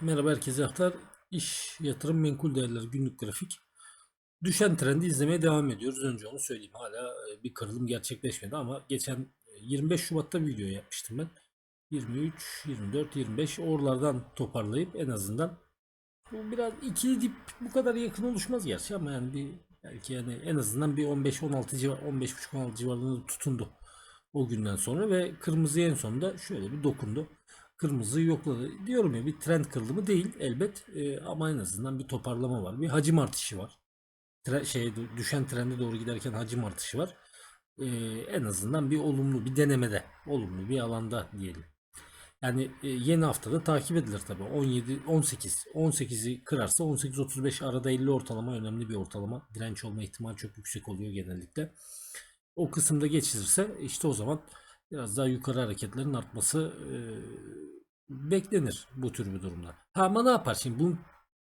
Merhaba herkese haftalar. İş, yatırım, menkul değerler, günlük grafik. Düşen trendi izlemeye devam ediyoruz. Önce onu söyleyeyim. Hala e, bir kırılım gerçekleşmedi ama geçen e, 25 Şubat'ta bir video yapmıştım ben. 23, 24, 25 oralardan toparlayıp en azından bu biraz ikili dip bu kadar yakın oluşmaz gerçi ama yani bir belki yani en azından bir 15-16 civar 15.5-16 civarında tutundu o günden sonra ve kırmızı en sonunda şöyle bir dokundu. Kırmızıyı yokladı. Diyorum ya bir trend kırılımı değil elbet e, ama en azından bir toparlama var. Bir hacim artışı var. Tre şey düşen trende doğru giderken hacim artışı var. E, en azından bir olumlu bir denemede, olumlu bir alanda diyelim. Yani e, yeni haftada takip edilir tabii. 17 18 18'i kırarsa 18 35 arada 50 ortalama önemli bir ortalama. Direnç olma ihtimali çok yüksek oluyor genellikle. O kısımda geçilirse işte o zaman biraz daha yukarı hareketlerin artması e, beklenir bu tür bir durumda. Ha ama ne yapar şimdi? Bu,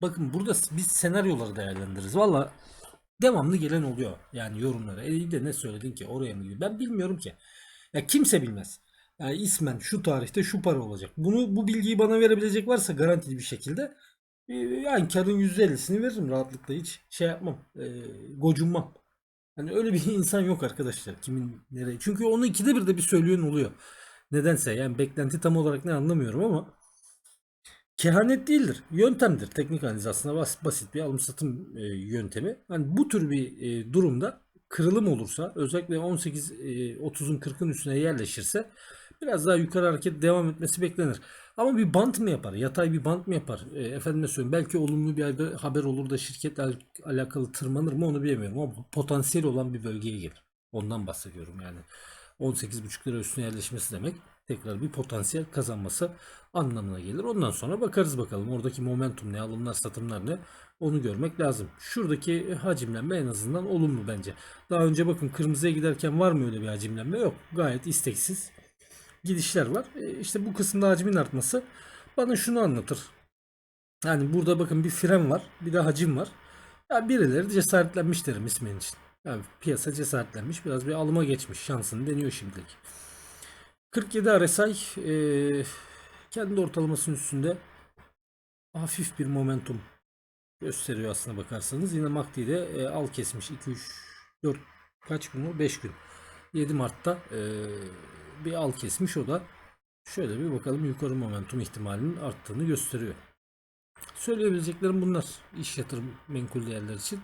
bakın burada biz senaryoları değerlendiririz. Valla devamlı gelen oluyor yani yorumlara. E de ne söyledin ki oraya mı gidiyor? Ben bilmiyorum ki. Ya kimse bilmez. Yani ismen şu tarihte şu para olacak. Bunu bu bilgiyi bana verebilecek varsa garantili bir şekilde yani karın %50'sini veririm rahatlıkla hiç şey yapmam. E, gocunmam. Hani öyle bir insan yok arkadaşlar. Kimin nereye? Çünkü onu ikide bir de bir söyleyen oluyor. Nedense yani beklenti tam olarak ne anlamıyorum ama kehanet değildir. Yöntemdir. Teknik analiz aslında bas- basit bir alım satım e, yöntemi. Hani bu tür bir e, durumda kırılım olursa özellikle 18 e, 30'un 40'ın üstüne yerleşirse biraz daha yukarı hareket devam etmesi beklenir. Ama bir bant mı yapar? Yatay bir bant mı yapar? E, efendime söyleyeyim belki olumlu bir haber- olur da şirketle al- alakalı tırmanır mı onu bilemiyorum ama potansiyel olan bir bölgeye gelir. Ondan bahsediyorum yani. 18,5 lira üstüne yerleşmesi demek tekrar bir potansiyel kazanması anlamına gelir. Ondan sonra bakarız bakalım oradaki momentum ne, alımlar satımlar ne onu görmek lazım. Şuradaki hacimlenme en azından olumlu bence. Daha önce bakın kırmızıya giderken var mı öyle bir hacimlenme? Yok. Gayet isteksiz gidişler var. E, İşte bu kısımda hacmin artması bana şunu anlatır. Yani burada bakın bir fren var, bir de hacim var. Ya birileri cesaretlenmiş derim ismin için. Yani piyasa cesaretlenmiş, biraz bir alıma geçmiş, şansını deniyor şimdilik. 47 RSI e, kendi ortalamasının üstünde hafif bir momentum gösteriyor aslına bakarsanız. Yine MACD'de e, al kesmiş 2 3 4 kaç gün o? 5 gün. 7 Mart'ta e, bir al kesmiş o da şöyle bir bakalım yukarı momentum ihtimalinin arttığını gösteriyor. Söyleyebileceklerim bunlar iş yatırım menkul değerler için.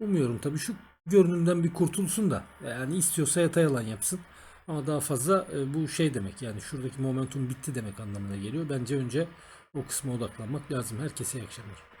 Umuyorum tabii şu görünümden bir kurtulsun da yani istiyorsa yatay alan yapsın. Ama daha fazla e, bu şey demek yani şuradaki momentum bitti demek anlamına geliyor. Bence önce o kısma odaklanmak lazım. Herkese iyi akşamlar.